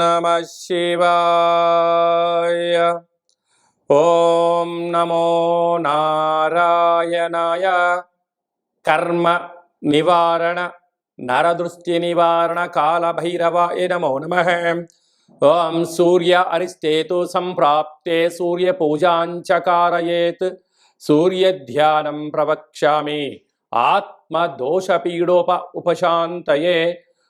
नमः शिवाय। ॐ नमो नारायणाय। कर्म निवारण नरदृष्टिनिवारण कालभैरवाय नमो नमः। ॐ सूर्य अरिष्टेतु सम्प्राप्ते सूर्यपूजाञ्च कारयेत् सूर्यध्यानं प्रवक्ष्यामि। आत्मदोषपीडोप उपशान्तये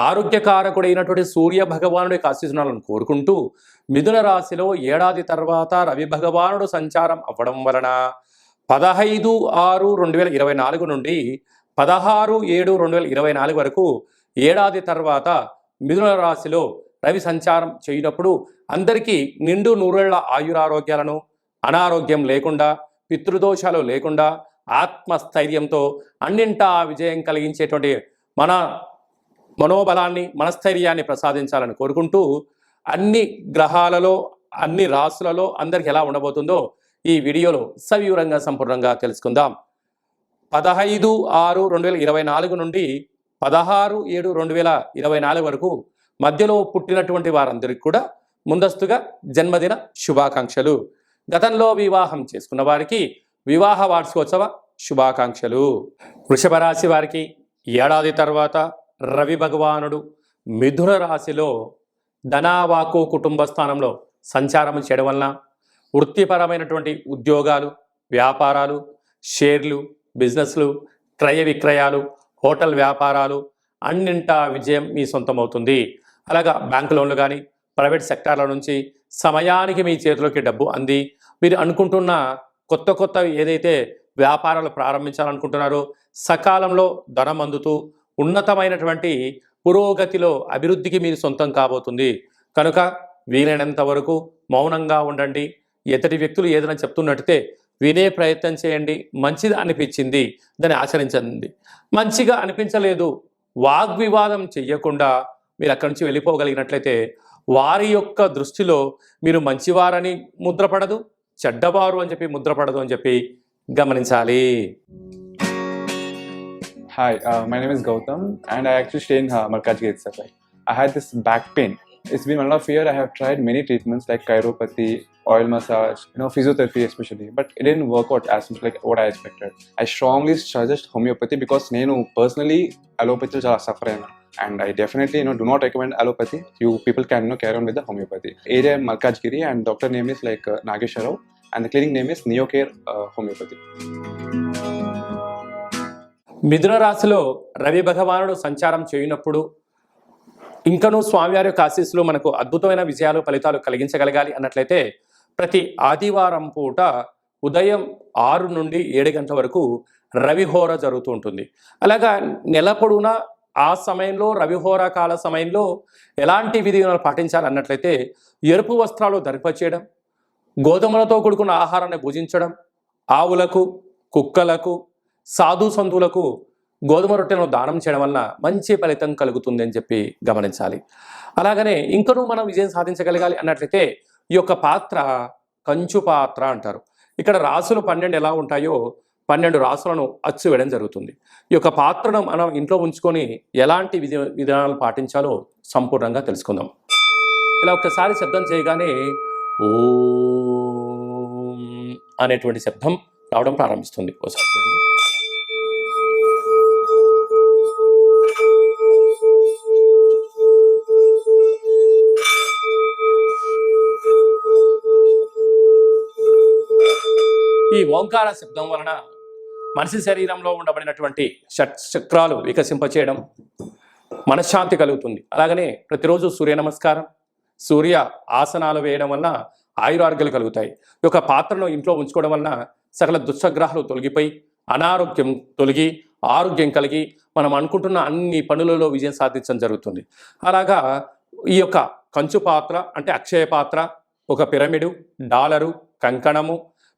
ఆరోగ్యకారకుడైనటువంటి సూర్య భగవానుడి ఆశీస్సులను కోరుకుంటూ మిథున రాశిలో ఏడాది తర్వాత రవి భగవానుడు సంచారం అవ్వడం వలన పదహైదు ఆరు రెండు వేల ఇరవై నాలుగు నుండి పదహారు ఏడు రెండు వేల ఇరవై నాలుగు వరకు ఏడాది తర్వాత మిథున రాశిలో రవి సంచారం చేయనప్పుడు అందరికీ నిండు నూరేళ్ళ ఆయురారోగ్యాలను అనారోగ్యం లేకుండా పితృదోషాలు లేకుండా ఆత్మస్థైర్యంతో అన్నింటా విజయం కలిగించేటువంటి మన మనోబలాన్ని మనస్థైర్యాన్ని ప్రసాదించాలని కోరుకుంటూ అన్ని గ్రహాలలో అన్ని రాసులలో అందరికి ఎలా ఉండబోతుందో ఈ వీడియోలో సవివరంగా సంపూర్ణంగా తెలుసుకుందాం. పదహైదు ఆరు రెండు వేల ఇరవై నాలుగు నుండి పదహారు ఏడు రెండు వేల ఇరవై నాలుగు వరకు మధ్యలో పుట్టినటువంటి వారందరికీ కూడా ముందస్తుగా జన్మదిన శుభాకాంక్షలు. గతంలో వివాహం చేసుకున్న వారికి వివాహ వార్షికోత్సవ శుభాకాంక్షలు. వృషభ రాశి వారికి ఏడాది తర్వాత రవి భగవానుడు మిథున రాశిలో ధనావాకు కుటుంబ స్థానంలో సంచారం చేయడం వలన వృత్తిపరమైనటువంటి ఉద్యోగాలు వ్యాపారాలు షేర్లు బిజినెస్లు క్రయ విక్రయాలు హోటల్ వ్యాపారాలు అన్నింటా విజయం మీ సొంతమవుతుంది. అలాగా బ్యాంకు లోన్లు కానీ ప్రైవేట్ సెక్టార్ల నుంచి సమయానికి మీ చేతిలోకి డబ్బు అంది. మీరు అనుకుంటున్న కొత్త కొత్త ఏదైతే వ్యాపారాలు ప్రారంభించాలనుకుంటున్నారో సకాలంలో ధనం అందుతూ ఉన్నతమైనటువంటి పురోగతిలో అభివృద్ధికి మీరు సొంతం కాబోతుంది. కనుక వీలైనంత వరకు మౌనంగా ఉండండి. ఎతటి వ్యక్తులు ఏదైనా చెప్తున్నట్టే వినే ప్రయత్నం చేయండి. మంచిది అనిపించింది. దాన్ని ఆచరించండి. మంచిగా అనిపించలేదు. వాగ్వివాదం చెయ్యకుండా మీరు అక్కడి నుంచి వెళ్ళిపోగలిగినట్లయితే వారి యొక్క దృష్టిలో మీరు మంచివారని ముద్రపడదు. చెడ్డవారు అని చెప్పి ముద్రపడదు అని చెప్పి గమనించాలి. Hi, uh, my name is Gautam, and I actually stay in uh, Markajgi itself. Like, I had this back pain. It's been one and a half year. I have tried many treatments like chiropathy, oil massage, you know, physiotherapy especially, but it didn't work out as much like what I expected. I strongly suggest homeopathy because నేను personally allopathy చాలా suffer అయినా and I definitely you know do not recommend allopathy. You people can you know carry on with the homeopathy. Area Malkajgiri and doctor name is like uh, Nagesha Rao and the clinic name is Neocare uh, Homeopathy. మిథున రాశిలో రవి భగవానుడు సంచారం చేయనప్పుడు ఇంకనూ స్వామివారి యొక్క ఆశీస్సులు మనకు అద్భుతమైన విజయాలు ఫలితాలు కలిగించగలగాలి అన్నట్లయితే ప్రతి ఆదివారం పూట ఉదయం ఆరు నుండి ఏడు గంటల వరకు రవిహోర జరుగుతూ ఉంటుంది. అలాగా నెల పొడవునా ఆ సమయంలో రవిహోర కాల సమయంలో ఎలాంటి విధిలను పాటించాలి అన్నట్లయితే ఎరుపు వస్త్రాలు ధరింపచేయడం గోధుమలతో కూడుకున్న ఆహారాన్ని భుజించడం ఆవులకు కుక్కలకు సాధు సంతులకు గోధుమ రొట్టెలను దానం చేయడం వలన మంచి ఫలితం కలుగుతుంది అని చెప్పి గమనించాలి. అలాగనే ఇంకనూ మనం విజయం సాధించగలగాలి అన్నట్లయితే ఈ యొక్క పాత్ర కంచు పాత్ర అంటారు. ఇక్కడ రాసులు పన్నెండు ఎలా ఉంటాయో పన్నెండు రాసులను అచ్చు వేయడం జరుగుతుంది. ఈ యొక్క పాత్రను మనం ఇంట్లో ఉంచుకొని ఎలాంటి విధి విధానాలు పాటించాలో సంపూర్ణంగా తెలుసుకుందాం. ఇలా ఒక్కసారి శబ్దం చేయగానే ఓ అనేటువంటి శబ్దం రావడం ప్రారంభిస్తుంది. ఒకసారి ఈ ఓంకార శబ్దం వలన మనిషి శరీరంలో ఉండబడినటువంటి షట్ చక్రాలు వికసింపచేయడం మనశ్శాంతి కలుగుతుంది. అలాగనే ప్రతిరోజు సూర్య నమస్కారం సూర్య ఆసనాలు వేయడం వలన ఆయురారోగ్యాలు కలుగుతాయి. ఈ యొక్క పాత్రను ఇంట్లో ఉంచుకోవడం వలన సకల దుస్సగ్రహాలు తొలగిపోయి అనారోగ్యం తొలగి ఆరోగ్యం కలిగి మనం అనుకుంటున్న అన్ని పనులలో విజయం సాధించడం జరుగుతుంది. అలాగా ఈ యొక్క కంచు పాత్ర అంటే అక్షయ పాత్ర ఒక పిరమిడు డాలరు కంకణము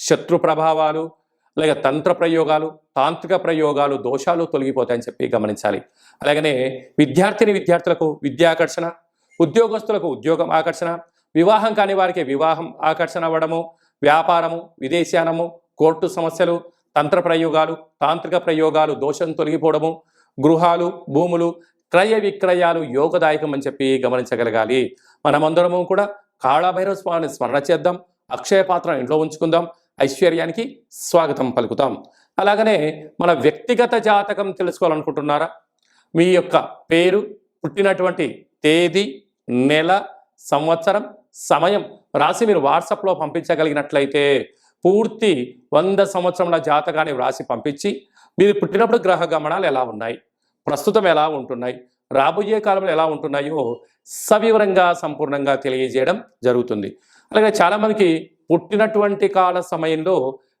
శత్రు ప్రభావాలు అలాగే తంత్ర ప్రయోగాలు తాంత్రిక ప్రయోగాలు దోషాలు తొలగిపోతాయని చెప్పి గమనించాలి. అలాగనే విద్యార్థిని విద్యార్థులకు విద్యాకర్షణ ఉద్యోగస్తులకు ఉద్యోగం ఆకర్షణ వివాహం కాని వారికి వివాహం ఆకర్షణ అవ్వడము వ్యాపారము విదేశానము కోర్టు సమస్యలు తంత్ర ప్రయోగాలు తాంత్రిక ప్రయోగాలు దోషం తొలగిపోవడము గృహాలు భూములు క్రయ విక్రయాలు యోగదాయకం అని చెప్పి గమనించగలగాలి. మనమందరము కూడా కాళభైరవ స్వామిని స్మరణ చేద్దాం అక్షయ పాత్ర ఇంట్లో ఉంచుకుందాం ఐశ్వర్యానికి స్వాగతం పలుకుతాం. అలాగనే మన వ్యక్తిగత జాతకం తెలుసుకోవాలనుకుంటున్నారా? మీ యొక్క పేరు పుట్టినటువంటి తేదీ నెల సంవత్సరం సమయం రాసి మీరు వాట్సాప్లో పంపించగలిగినట్లయితే పూర్తి వంద సంవత్సరముల జాతకాన్ని వ్రాసి పంపించి మీరు పుట్టినప్పుడు గ్రహ గమనాలు ఎలా ఉన్నాయి? ప్రస్తుతం ఎలా ఉంటున్నాయి? రాబోయే కాలంలో ఎలా ఉంటున్నాయో సవివరంగా సంపూర్ణంగా తెలియజేయడం జరుగుతుంది. అలాగే చాలామందికి పుట్టినటువంటి కాల సమయంలో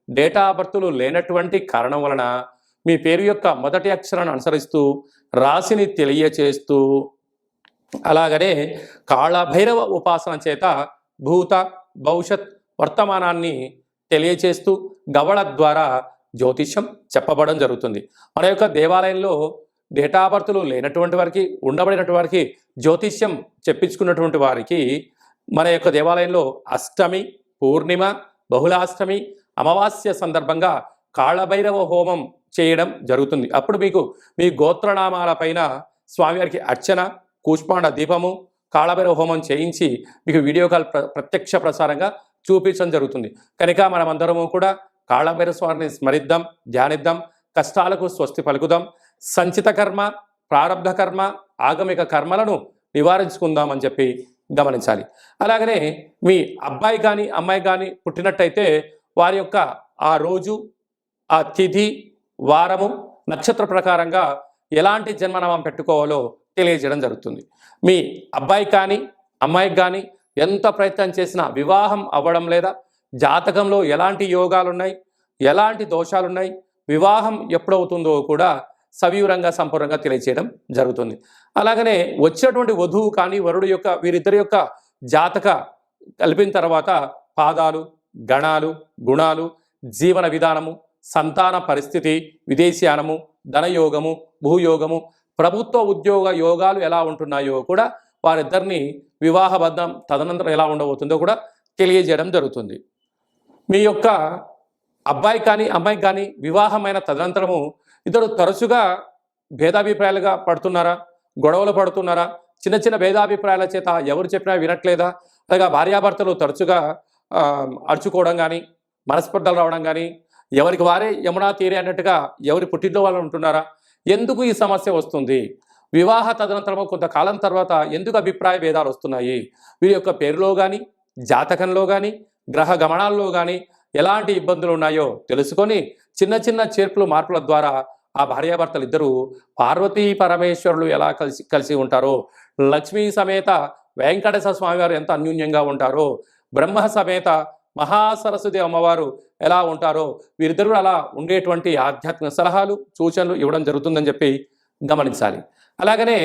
డేటా బర్తులు లేనటువంటి కారణం వలన మీ పేరు యొక్క మొదటి అక్షరాన్ని అనుసరిస్తూ రాశిని తెలియచేస్తూ అలాగనే కాళభైరవ ఉపాసన చేత భూత భవిష్యత్ వర్తమానాన్ని తెలియచేస్తూ గవళ ద్వారా జ్యోతిష్యం చెప్పబడడం జరుగుతుంది. మన యొక్క దేవాలయంలో డేటా బర్తులు లేనటువంటి వారికి ఉండబడినటువంటి వారికి జ్యోతిష్యం చెప్పించుకున్నటువంటి వారికి మన యొక్క దేవాలయంలో అష్టమి పూర్ణిమ బహుళాష్టమి అమావాస్య సందర్భంగా కాళభైరవ హోమం చేయడం జరుగుతుంది. అప్పుడు మీకు మీ గోత్రనామాల పైన స్వామివారికి అర్చన కూష్మాండ దీపము కాళభైరవ హోమం చేయించి మీకు వీడియో కాల్ ప్ర ప్రత్యక్ష ప్రసారంగా చూపించడం జరుగుతుంది. కనుక మనమందరము కూడా కాళభైరవ స్వామిని స్మరిద్దాం ధ్యానిద్దాం కష్టాలకు స్వస్తి పలుకుదాం సంచిత కర్మ ప్రారంభ కర్మ ఆగమిక కర్మలను నివారించుకుందామని చెప్పి గమనించాలి. అలాగనే మీ అబ్బాయి కానీ అమ్మాయి కానీ పుట్టినట్టయితే వారి యొక్క ఆ రోజు ఆ తిథి వారము నక్షత్ర ప్రకారంగా ఎలాంటి జన్మనామం పెట్టుకోవాలో తెలియజేయడం జరుగుతుంది. మీ అబ్బాయి కానీ అమ్మాయికి కానీ ఎంత ప్రయత్నం చేసినా వివాహం అవ్వడం లేదా జాతకంలో ఎలాంటి యోగాలు ఉన్నాయి ఎలాంటి దోషాలున్నాయి వివాహం ఎప్పుడవుతుందో కూడా సవివరంగా సంపూర్ణంగా తెలియచేయడం జరుగుతుంది. అలాగనే వచ్చేటువంటి వధువు కానీ వరుడు యొక్క వీరిద్దరి యొక్క జాతక కలిపిన తర్వాత పాదాలు గణాలు గుణాలు జీవన విధానము సంతాన పరిస్థితి విదేశీయానము ధనయోగము భూయోగము ప్రభుత్వ ఉద్యోగ యోగాలు ఎలా ఉంటున్నాయో కూడా వారిద్దరిని వివాహబద్ధం తదనంతరం ఎలా ఉండబోతుందో కూడా తెలియజేయడం జరుగుతుంది. మీ యొక్క అబ్బాయి కానీ అమ్మాయి కానీ వివాహమైన తదనంతరము ఇద్దరు తరచుగా భేదాభిప్రాయాలుగా పడుతున్నారా? గొడవలు పడుతున్నారా? చిన్న చిన్న భేదాభిప్రాయాల చేత ఎవరు చెప్పినా వినట్లేదా? అలాగా భార్యాభర్తలు తరచుగా అడుచుకోవడం కానీ మనస్పర్ధలు రావడం కానీ ఎవరికి వారే యమునా తీరే అన్నట్టుగా ఎవరి పుట్టింట్లో వాళ్ళు ఉంటున్నారా? ఎందుకు ఈ సమస్య వస్తుంది? వివాహ తదనంతరం కొంతకాలం తర్వాత ఎందుకు అభిప్రాయ భేదాలు వస్తున్నాయి? వీరి యొక్క పేరులో కానీ జాతకంలో కానీ గ్రహ గమనాల్లో కానీ ఎలాంటి ఇబ్బందులు ఉన్నాయో తెలుసుకొని చిన్న చిన్న చేర్పులు మార్పుల ద్వారా ఆ భార్యాభర్తలు ఇద్దరూ పార్వతీ పరమేశ్వరులు ఎలా కలిసి కలిసి ఉంటారో లక్ష్మీ సమేత వెంకటేశ్వర స్వామివారు ఎంత అన్యూన్యంగా ఉంటారో బ్రహ్మ సమేత మహాసరస్వతి అమ్మవారు ఎలా ఉంటారో వీరిద్దరూ అలా ఉండేటువంటి ఆధ్యాత్మిక సలహాలు సూచనలు ఇవ్వడం జరుగుతుందని చెప్పి గమనించాలి. అలాగనే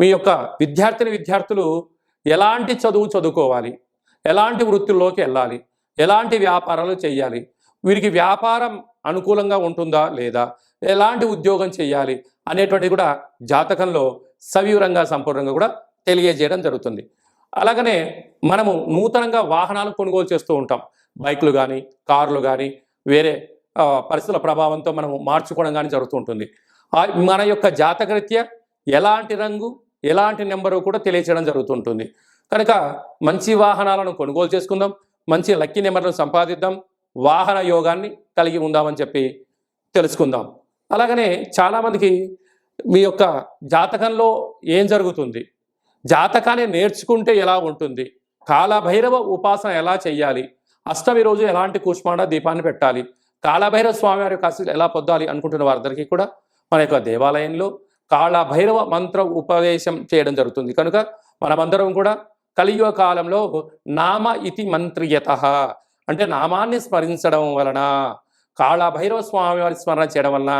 మీ యొక్క విద్యార్థిని విద్యార్థులు ఎలాంటి చదువు చదువుకోవాలి? ఎలాంటి వృత్తుల్లోకి వెళ్ళాలి? ఎలాంటి వ్యాపారాలు చేయాలి? వీరికి వ్యాపారం అనుకూలంగా ఉంటుందా లేదా? ఎలాంటి ఉద్యోగం చేయాలి అనేటువంటిది కూడా జాతకంలో సవివరంగా సంపూర్ణంగా కూడా తెలియజేయడం జరుగుతుంది. అలాగనే మనము నూతనంగా వాహనాలు కొనుగోలు చేస్తూ ఉంటాం. బైకులు కానీ కార్లు కానీ వేరే పరిస్థితుల ప్రభావంతో మనం మార్చుకోవడం కానీ జరుగుతూ ఉంటుంది. ఆ, మన యొక్క జాతకరీత్యా ఎలాంటి రంగు ఎలాంటి నెంబరు కూడా తెలియచేయడం జరుగుతుంటుంది కనుక మంచి వాహనాలను కొనుగోలు చేసుకుందాం మంచి లక్కీ నెంబర్లను సంపాదిద్దాం వాహన యోగాన్ని కలిగి ఉందామని చెప్పి తెలుసుకుందాం. అలాగనే చాలామందికి మీ యొక్క జాతకంలో ఏం జరుగుతుంది? జాతకాన్ని నేర్చుకుంటే ఎలా ఉంటుంది? కాలభైరవ ఉపాసన ఎలా చేయాలి అష్టమి రోజు ఎలాంటి కూష్మాండ దీపాన్ని పెట్టాలి? కాళభైరవ స్వామి వారి యొక్క ఆశీస్సులు ఎలా పొందాలి అనుకుంటున్న వారందరికీ కూడా మన యొక్క దేవాలయంలో కాళభైరవ మంత్ర ఉపదేశం చేయడం జరుగుతుంది. కనుక మనమందరం కూడా కలియుగ కాలంలో నామ ఇతి మంత్రియత. అంటే నామాన్ని స్మరించడం వలన కాళభైరవ స్వామి వారి స్మరణ చేయడం వలన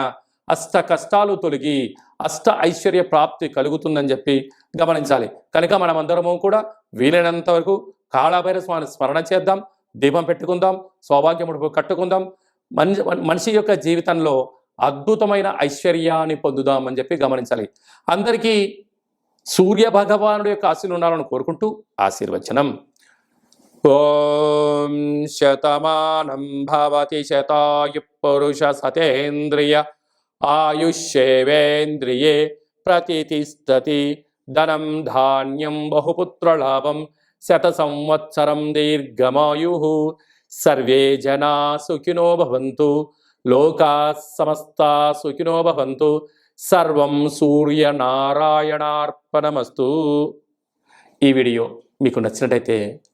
అష్ట కష్టాలు తొలగి అష్ట ఐశ్వర్య ప్రాప్తి కలుగుతుందని చెప్పి గమనించాలి. కనుక మనమందరము కూడా వీలైనంత వరకు కాళభైరవ స్వామిని స్మరణ చేద్దాం దీపం పెట్టుకుందాం సౌభాగ్యముడు కట్టుకుందాం మనిషి మనిషి యొక్క జీవితంలో అద్భుతమైన ఐశ్వర్యాన్ని పొందుదాం అని చెప్పి గమనించాలి. అందరికీ సూర్య భగవానుడి యొక్క ఆశీలు ఉండాలని కోరుకుంటూ ఆశీర్వచనం. ఓం శతమానం భవతి శతాయు పురుష సతేంద్రియ ఆయుష్యేవేంద్రియే ప్రతిష్టతి ధనం ధాన్యం బహుపుత్రలాభం శత సంవత్సరం దీర్ఘమాయు సర్వే జనా సుఖినో భవంతు లోకా సమస్తా సుఖినో భవంతు సర్వం సూర్యనారాయణార్పణమస్తు ఈ వీడియో మీకు నచ్చినట్టయితే